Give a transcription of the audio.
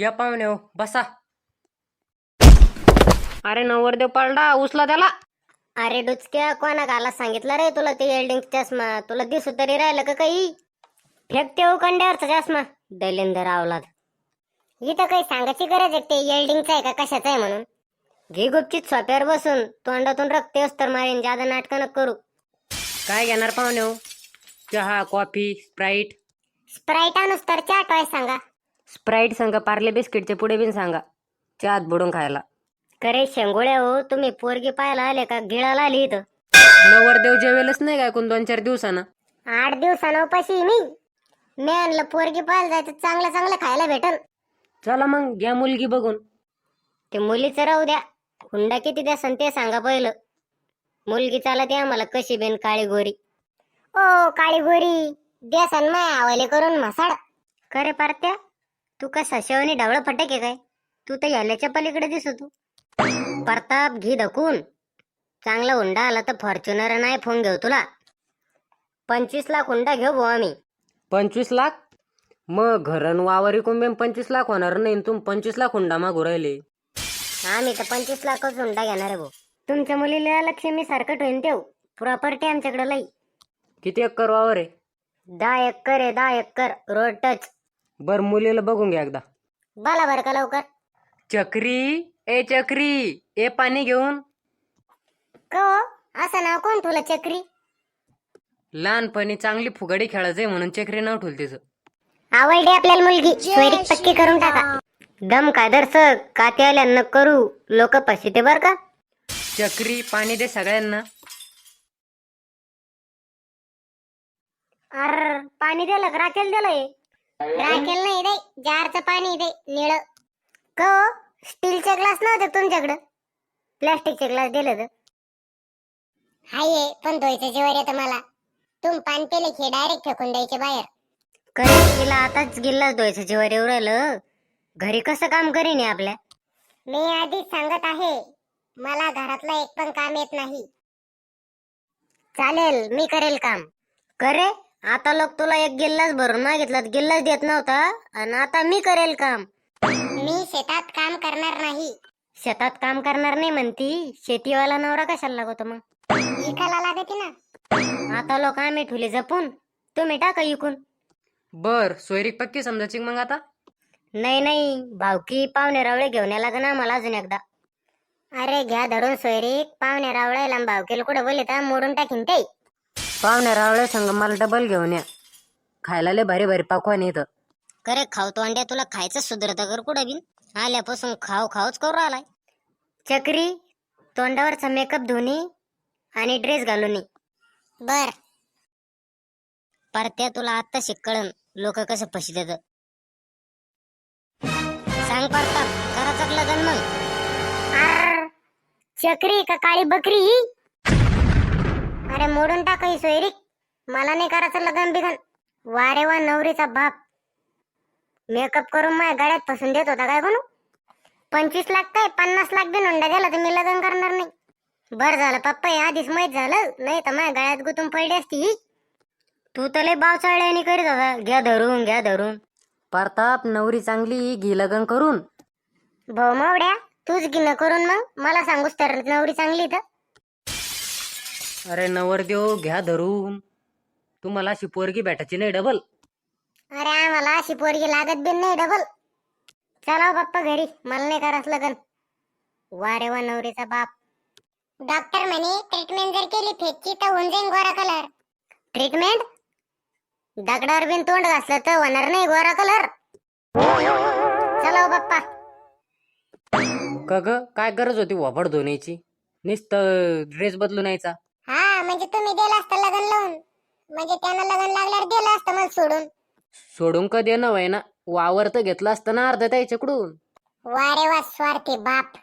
या पाहुणे हो बसा. अरे नवरदेव पडला उचला त्याला. अरे डुचक्या कोणा घाला सांगितलं रे तुला ते वेल्डिंग चष्मा? तुला दिसू तरी राहिलं का काही? फेकते हो कंड्यावरचा चष्मा. दलिंदर आवलाद. इथं काही सांगायची गरज आहे? ते वेल्डिंगचा आहे का? कशाचा आहे म्हणून? घे गुपचित सोप्यावर बसून. तोंडातून रक्त येऊस तर मारीन. जादा नाटकं नको करू. काय घेणार पाहुणे हो? चहा कॉफी स्प्राईट? स्प्राईट आणूस तर चहा टॉय सांगा. स्प्राईट सांगा पार्ले बिस्किटचे पुढे बिन सांगा चहात बुडून खायला. करे शेंगोळ्या हो तुम्ही पोरगी पाहायला आले का? गिळाला आली इथं. नवरदेव जेवेलच नाही काय कोण दोन चार दिवसानं? आठ दिवसानं उपाशी मी. मी आणलं पोरगी पाहायला जायचं चांगलं चांगलं खायला भेटल चला मग घ्या मुलगी बघून. ते मुलीचं राहू द्या. हुंडा किती द्या ते सांगा पहिलं. मुलगी चालत या मला कशी बेन काळी गोरी. ओ काळी गोरी द्या सन माय आवले करून मसाड करे पारत्या. तू का सशवणी डावळं फटक आहे काय? तू तर याल्याच्या पलीकडे दिसतो. प्रताप घी धकून. चांगला हुंडा आला तर फॉर्च्युनर नाही फोन घेऊ तुला. पंचवीस लाख हुंडा घेऊ भाऊ आम्ही. पंचवीस लाख? मग घरन वावरी कुंबेन पंचवीस लाख होणार नाही आणि तुम्ही पंचवीस लाख हुंडा मागू राहिले. आम्ही तर पंचवीस लाखच हुंडा घेणार आहे भाऊ. तुमच्या मुलीला लक्ष्मी सारखं ठेवून ठेव. प्रॉपर्टी आमच्याकडे लई. किती एकर वावर आहे? दहा एकर आहे दहा एकर. रोड टच बर मुलीला बघून घ्या एकदा. बोला बरं का लवकर. चक्री ए चक्री ए पाणी घेऊन. का हो? असं नाव कोण तुला चक्री? लहानपणी चांगली फुगडी खेळायचंय म्हणून चक्री नाव ठेवलं तिचं. आवडली आपल्याला मुलगी. सोयरीक पक्की करून टाका. दम कादरस काते आल्या करू. लोक पशिते बर का? चक्री पाणी दे सगळ्यांना. अर पाणी दिलं का? राखेल दिलंय राखेल नाही दे जारचं पाणी दे निळ. का? स्टीलचे ग्लास नव्हते तुमच्याकडं? प्लास्टिकचे ग्लास दिले तर. हाय पण धुवायचं जेवर येतं मला. तुम पान पेले की डायरेक्ट फेकून द्यायचे बाहेर. करे तिला आताच गिल्लाच धुवायचं जेवर येऊ राहिलं. घरी कसं काम करीन हे आपल्या? मी आधीच सांगत आहे मला घरातलं एक पण काम येत नाही. चालेल मी करेल काम. करे? आता लोक तुला एक गिल्लाच भरून मागितला गिल्लाच देत नव्हता. आणि आता मी करेल काम. मी शेतात काम करणार नाही. शेतात काम करणार नाही म्हणती. शेतीवाला नवरा कशाला लागतो मग? इकाला लागते ना. आता लोक आम्ही ठुले जपून. तुम्ही टाका इकून. बर सोयरीक पक्की समजायची मग आता? नाही नाही. भावकी पाहुणे रावळे घेऊन या लागना मला अजून एकदा. अरे घ्या धरून सोयरीक. पाहुणे रावळे भावकीला कुठं बोलले तर मोडून टाकीन ते. पाहुण्या रावळे संग मला डबल घेऊन या. खायला लय भारी भारी पाकवान येतं करे खावतो अंड्या तुला खायचं सुधरत कर कुठं बिन? आल्यापासून खाव खावच करू आलाय चक्री तोंडावरचा मेकअप धुनी आणि ड्रेस घालून ये. बर. परत्या तुला आत्ता शिकळन लोक कसं फशी देत सांग परता करायचं लग्न मग. चक्री का काळी बकरी? अरे मोडून टाका ही सोयरीक मला नाही करायचं लग्न बिगन. वारे वा नवरीचा बाप. मेकअप करून माझ्या गाड्यात फसून देत होता काय बनू पंचवीस लाख काय? पन्नास लाख बी नोंदा गेला तर मी लग्न करणार नाही. बर झालं पप्पा हे आधीच माहीत झालं. नाही तर माझ्या गळ्यात गुतून पडली असती ही. तू तर लय बाव चाळल्याने करीत होता. घ्या धरून घ्या धरून. प्रताप नवरी चांगली घी लगन करून. भाऊ मावड्या तूच गिन करून मग. मला सांगूस तर नवरी चांगली तर. अरे नवरदेव घ्या धरून. तुम्हाला अशी पोरगी भेटायची नाही डबल अरे आम्हाला अशी पोरगी लागत बिन नाही डबल चला हो पप्पा घरी मला नाही करायचं लग्न. वारे वा नवरीचा बाप. डॉक्टर म्हणे ट्रीटमेंट जर केली फेकची तर होऊन जाईन गोरा कलर ट्रीटमेंट दगडावर बिन तोंड घासलं तर होणार नाही गोरा कलर चला हो पप्पा. का ग? काय गरज होती वापड धुण्याची? नुसतं ड्रेस बदलून यायचा हा म्हणजे तुम्ही दिलं असतं लग्न लावून. म्हणजे त्यानं लग्न लागल्यावर दिलं असतं मला सोडून. सोडून का देणं वय ना वावर तर घेतलं असतं ना अर्ध त्याच्याकडून. वारे वा स्वार्थी बाप.